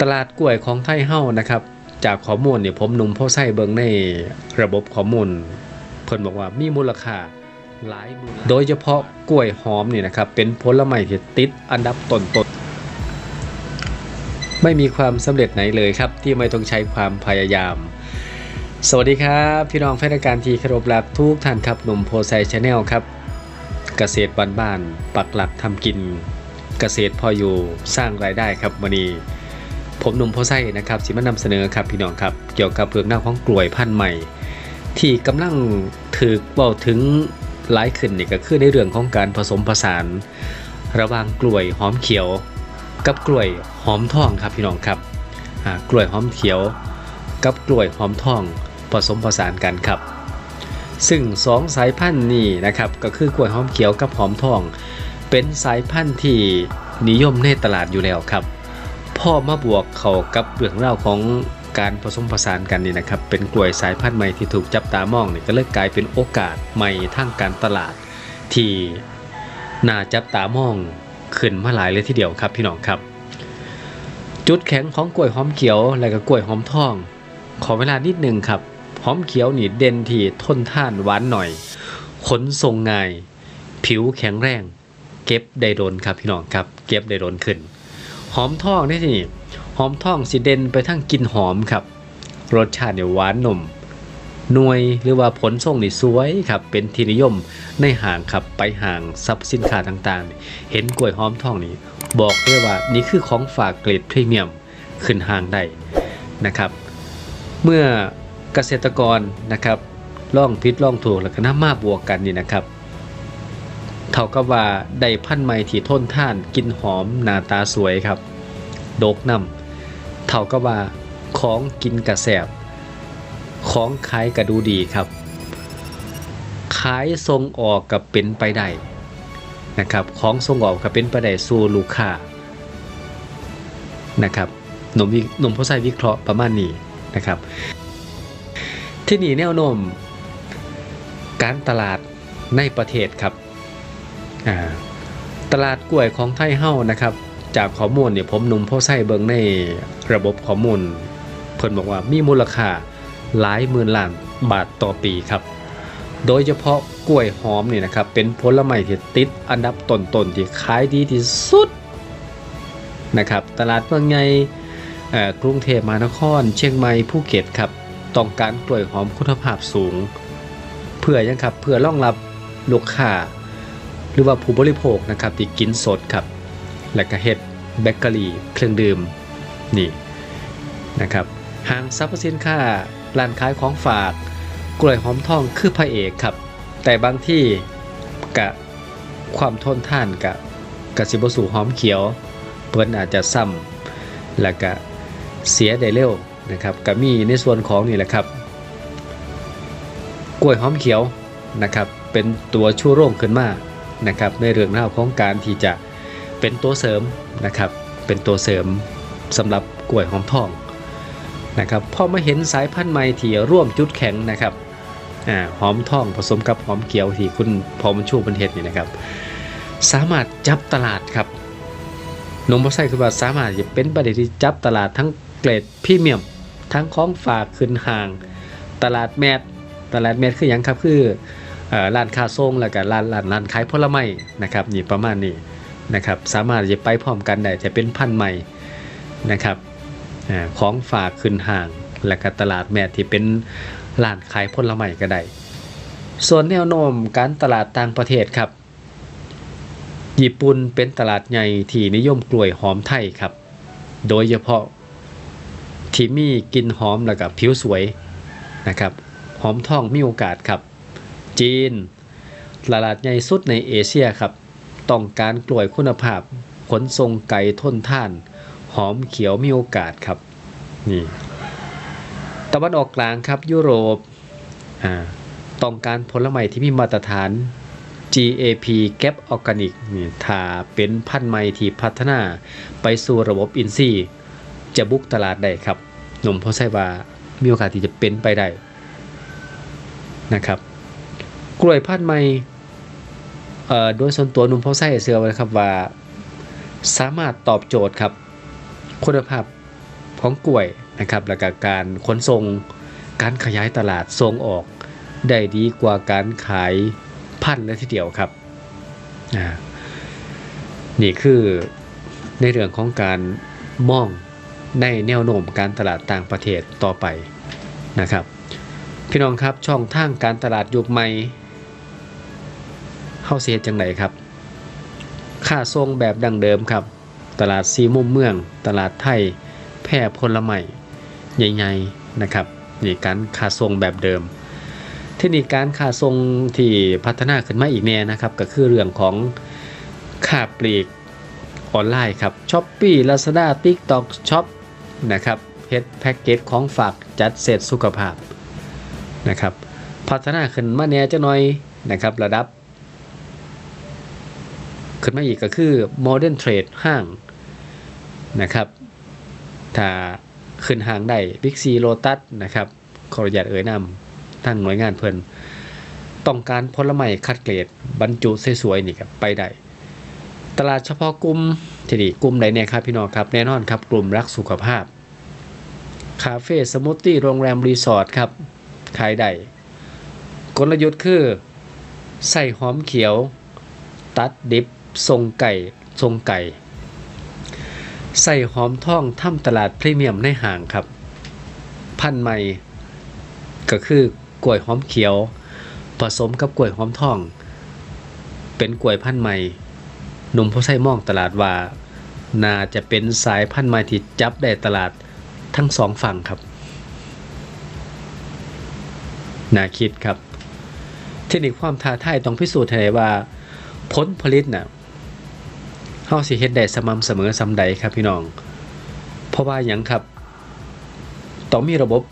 ตลาดกล้วยของไทยเฮ้านะครับ จากข้อมูลเนี่ยผมนุ่มพ่อไส้เบิงในระบบข้อมูลเพิ่นบอกว่ามีมูลค่าหลายหมื่นโดยเฉพาะกล้วยหอมเนี่ยนะครับ เป็นผลไม้ที่ติดอันดับต้นๆไม่มีความสำเร็จไหนเลยครับ ที่ไม่ต้องใช้ความพยายามสวัสดีครับ พี่น้องแฟนรายการทีคารพรักทุกท่านครับหนุ่มโพไซชาแนลครับ เกษตรบ้านๆปักหลักทำกิน เกษตรพออยู่สร้างรายได้ครับวันนี้ ผมหนุ่มโพไซนะครับสิมานำเสนอครับพี่น้องครับ เกี่ยวกับเรื่องหน้าของกล้วยพันธุ์ใหม่ ที่กำลังถือเบาถึงหลายขึ้นนี่ก็คือในเรื่องของการผสมผสาน ระหว่างกล้วยหอมเขียว กับกล้วยหอมทองครับพี่น้องครับกล้วยหอมเขียว กับกล้วยหอมทองผสมผสานกันครับ ซึ่งสองสายพันธุ์นี้นะครับก็คือกล้วยหอมเขียวกับหอมทอง เป็นสายพันธุ์ที่นิยมในตลาดอยู่แล้วครับ พ่อมาบวกเขากับเรื่องราของการผสมผสานกันนี่นะครับ เป็นกล้วยสายพันธุ์ใหม่ที่ถูกจับตามองเนี่ยก็เลยกลายเป็นโอกาสใหม่ทางการตลาด ที่น่าจับตามองขึ้นมาหลายเลยทีเดียวครับพี่น้องครับ จุดแข็งของกล้วยหอมเขียว และก็กล้วยหอมทอง ขอเวลานิดหนึ่งครับหอมเขียวนี่เด่นที่ทนท่านหวานหน่อยขนทรงง่าย ผิวแข็งแรง เก็บได้โดนครับพี่น้องครับ เก็บได้โดนขึ้น หอมทองนี่นี่หอมทองสิเด่นไปทั้งกลิ่นหอมครับ รสชาติเนี่ยหวานนมหน่วยหรือว่าผลส่งนี่สวยครับเป็นที่นิยมในห้างครับไปห้างซับสินค้าต่างๆ เห็นกล้วยหอมทองนี่บอกได้ว่านี่คือของฝากเกรดพรีเมียมขึ้นห้างได้นะครับ เมื่อเกษตรกรนะครับล่องพิษล่องถูกแล้วก็น้ำมาบวกกันนี่นะครับ เท่ากับว่าได้พันธุ์ใหม่ที่ทนท่านกินหอมหน้าตาสวยครับ โดกนำเท่ากับว่าของกินกระแสบ ของขายกระดูดีครับ ขายทรงออกกับเป็นไปได้นะครับ ของทรงออกกับเป็นไปได้สู่ลูกค้านะครับหนมวิหนมผู้ใส่วิเคราะห์ประมาณนี้นะครับ ที่นี่แนวโน้มการตลาดในประเทศครับ ตลาดกล้วยของไทยเฮ้านะครับ จากข้อมูลเนี่ยผมนุ่มพ่อไส้เบิงในระบบข้อมูลเพิ่นบอกว่ามีมูลค่าหลายหมื่นล้านบาทต่อปีครับ โดยเฉพาะกล้วยหอมเนี่ยนะครับ เป็นผลไม้ที่ติดอันดับต้นๆที่ขายดีที่สุดนะครับตลาดเมืองใหญ่เอ่อกรุงเทพมหานคร เชียงใหม่ภูเก็ตครับต้องการกล้วยหอมคุณภาพสูง เพื่อยังครับเพื่อรองรับลูกค้า หรือว่าผู้บริโภคนะครับที่กินสดครับ และก็เฮ็ดเบเกอรี่เครื่องดื่มนี่นะครับห้างสรรพสินค้าร้านขายของฝากกล้วยหอมทองคือพระเอกครับ แต่บางที่กะความทนท่านกะกะสิบสู่หอมเขียว เพิ่นอาจจะซ้ำและก็เสียได้เร็วนะครับก็มีในส่วนของนี่แหละครับ กล้วยหอมเขียวนะครับเป็นตัวชูโรงขึ้นมา นะครับในเรื่องราวของการที่จะเป็นตัวเสริมนะครับ เป็นตัวเสริมสำหรับกล้วยหอมทองนะครับพอมาเห็นสายพันธุ์ใหม่ที่ร่วมจุดแข็งนะครับอหอมทองผสมกับหอมเขียวที่คุณพอมันชูเป็นเห็ดนี่นะครับ สามารถจับตลาดครับนมบอไซคือว่าสามารถจะเป็นประเด็นที่จับตลาดทั้งเกรดพรีเมียม ทั้งของฝากขึ้นห่าง ตลาดแมสตลาดแมสคืออย่างครับคือ ร้านค้าส่งแล้วก็ร้านร้านร้านขายผลไม้นะครับนี่ประมาณนี้นะครับสามารถจะไปพร้อมกันได้จะเป็นพันใหม่นะครับอของฝากขึ้นห่างและก็ตลาดแมสที่เป็นร้านขายผลไม้ก็ได้ส่วนแนวโน้มการตลาดต่างประเทศครับ ญี่ปุ่นเป็นตลาดใหญ่ที่นิยมกล้วยหอมไทยครับ โดยเฉพาะที่มีกลิ่นหอมแล้วก็ผิวสวยนะครับ หอมทองมีโอกาสครับ จีนตลาดใหญ่สุดในเอเชียครับ ต้องการกล้วยคุณภาพ ขนทรงไก่ทนท่าน หอมเขียวมีโอกาสครับ นี่ ตะวันออกกลางครับยุโรป อ่า ต้องการผลไม้ที่มีมาตรฐาน GAP Gap Organic นี่ถ้าเป็นพันธุ์ใหม่ที่พัฒนาไปสู่ระบบอินทรีจะบุกตลาดได้ครับ หนุ่มพราะใช่ว่ามีโอกาสที่จะเป็นไปได้นะครับ กล้วยพันธุ์ใหม่เอ่อโดยส่วนตัวนุ่มเพราะใช่เสือไว้ครับว่า สามารถตอบโจทย์ครับ คุณภาพของกล้วยนะครับและก็การขนส่งการขยายตลาดส่งออกได้ดีกว่าการขายพันธุ์เลยทีเดียวครับนี่คือในเรื่องของการมองในแนวโน้มการตลาดต่างประเทศต่อไปนะครับ พี่น้องครับช่องทางการตลาดยุคใหม่ เข้าเสียจังไหนครับ ค่าทรงแบบดังเดิมครับ ตลาดซีมุมเมือง ตลาดไทย แพร่พลไม้ใหญ่ๆนะครับนี่การค่าทรงแบบเดิม เทคนิคการค่าทรงที่พัฒนาขึ้นมาอีกแน่นะครับ ก็คือเรื่องของค่าปลีกออนไลน์ครับช้อปปี้ลาซาด้าติ๊กต็อกช็อปนะครับเฮดแพ็กเกจของฝากจัดเสร็จสุขภาพนะครับพัฒนาขึ้นมาแน่จะหน่อยนะครับ ระดับ ขึ้นมาอีกก็คือ Modern Trade ห้างนะครับ ถ้าขึ้นห้างได้ Big C Lotus นะครับขออนุญาตเอ่ยนำทั้งหน่วยงานเพิ่นต้องการผลไม้คัดเกรดบรรจุสวยๆนี่ครับไปได้ตลาดเฉพาะกลุ่มทีนี่กลุ่มใดเนี่ยครับพี่น้องครับแน่นอนครับกลุ่มรักสุขภาพคาเฟ่สมูทตี้โรงแรมรีสอร์ทครับขายได้กลยุทธ์คือ ใส่หอมเขียว ตัดดิบ ทรงไก่ทรงไก่ ใส่หอมท่องทำตลาดพรีเมียมในห่างครับ พันธุ์ใหม่ ก็คือกล้วยหอมเขียว ผสมกับกล้วยหอมท่อง เป็นกล้วยพันธุ์ใหม่หนุ่มผู้ใช้มองตลาดว่า น่าจะเป็นสายพันธุ์ใหม่ที่จับได้ตลาดทั้งสองฝั่งครับน่าคิดครับเทคนิคความท้าทายต้องพิสูจน์ให้ได้ว่า ผลผลิตน่ะ เฮาสิเฮ็ดได้สม่ำเสมอสำใดครับพี่น้อง เพราะว่าหยังครับต้องมีระบบ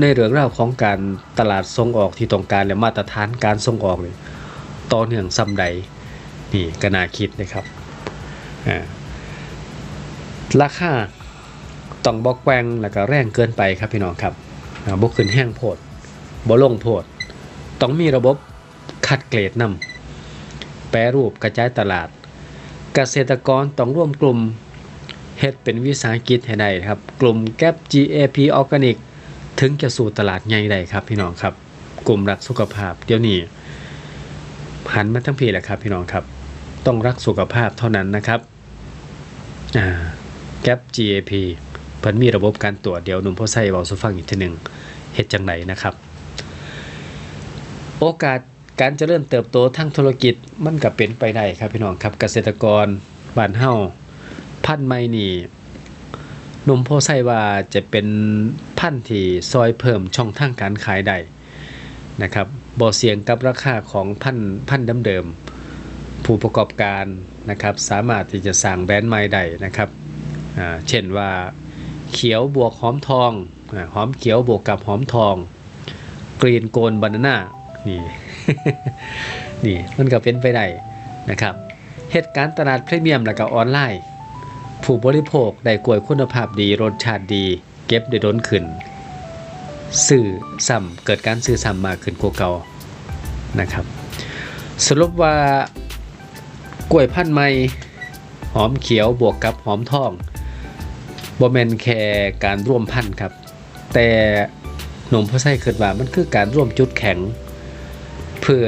ในเรื่องราวของการตลาดส่งออกที่ต้องการและมาตรฐานการส่งออกนี่ต่อเนื่องสำใดนี่ก็น่าคิดนะครับอ่าราคาต้องบอกแกวงแล้วก็แรงเกินไปครับพี่น้องครับอ่าบ่ขึ้นแห้งโพดบ่ลงโพด ต้องมีระบบคัดเกรดนำแปรรูปกระจายตลาด เกษตรกรต้องร่วมกลุ่มเฮ็ดเป็นวิสาหกิจให้ได้ครับ กลุ่มแก๊ป GAP Organic ถึงจะสู่ตลาดใหญ่ได้ครับพี่น้องครับ กลุ่มรักสุขภาพเดี๋ยวนี้หันมาทั้งพีแหละครับพี่น้องครับ ต้องรักสุขภาพเท่านั้นนะครับอ่าแก๊ป GAP เพิ่นมีระบบการตรวจเดี๋ยวหนุ่มพ่อไส้เว้าสู่ฟังอีกทีหนึ่งเฮ็ดจังไดนะครับ โอกาส การเจริญเติบโตทางธุรกิจมันก็เป็นไปได้ครับพี่น้องครับเกษตรกรบ้านเฮาพันธุ์ใหม่นี่นุ่มโพไซว่าจะเป็นพันธุ์ที่ซอยเพิ่มช่องทางการขายได้นะครับบ่เสี่ยงกับราคาของพันธุ์พันธุ์เดิมๆผู้ประกอบการนะครับสามารถที่จะสร้างแบรนด์ใหม่ได้นะครับเช่นว่าเขียวบวกหอมทองอหอมเขียวบวกกับหอมทองกรีนโกนบานาน่า นี่นี่มันก็เป็นไปได้นะครับเหตุการณ์ตลาดพรีเมียมแล้วก็ออนไลน์ ผู้บริโภคได้กล้วยคุณภาพดีรสชาติดี เก็บได้ดนขึ้นซื้อซ้ำเกิดการซื้อซ้ำมากขึ้นกว่าเก่านะครับ สรุปว่ากล้วยพันธุ์ใหม่หอมเขียวบวกกับหอมทองบ่แมนแค่การร่วมพันธุ์ครับ แต่หนุ่มผู้ใช้คิดว่ามันคือการร่วมจุดแข็ง เพื่อ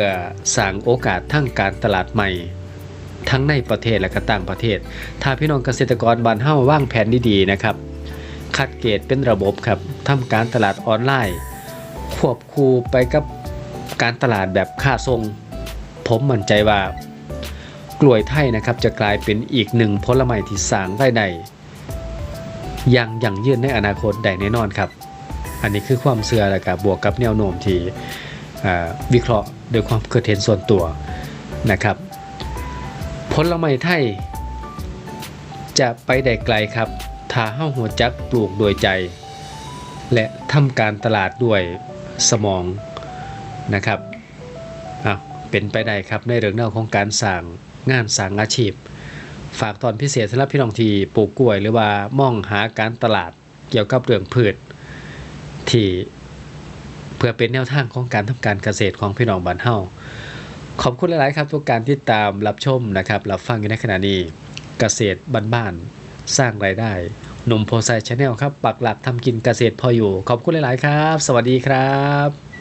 สร้างโอกาสทั้งการตลาดใหม่ ทั้งในประเทศและก็ต่างประเทศ ถ้าพี่น้องเกษตรกรบ้านเฮาว่างแผนดีๆนะครับ คัดเกรดเป็นระบบครับทำการตลาดออนไลน์ ควบคู่ไปกับการตลาดแบบค่าทรง ผมมั่นใจว่ากล้วยไทยนะครับจะกลายเป็นอีกหนึ่งผลไม้ที่สร้างได้ในอย่างยั่งยืนในอนาคตได้แน่นอนครับ อันนี้คือความเชื่อและกับบวกกับแนวโน้มที่วิเคราะห์ โดยความเคิดเห็นส่วนตัวนะครับผลไม้ไทย จะไปได้ไกลครับ ถ้าเฮ้าหัวจักปลูกโดยใจ และทำการตลาดด้วยสมองนะครับอะเป็นไปได้ครับในเรื่องเล่าของการสั่งงานสั่งอาชีพ ฝากตอนพิเศษสำหรับพี่น้องที่ปลูกกล้วย หรือว่ามองหาการตลาดเกี่ยวกับเรื่องพืชที่ เพื่อเป็นแนวทางของการทำการเกษตรของพี่น้องบ้านเฮาขอบคุณหลาย ๆ ครับทุกการที่ตามรับชมนะครับรับฟังอยู่ในขณะนี้เกษตรบ้านๆสร้างรายได้หนุ่มโพไซชาแนลครับปักหลักทำกินเกษตรพออยู่ ขอบคุณหลาย ๆ ครับ สวัสดีครับ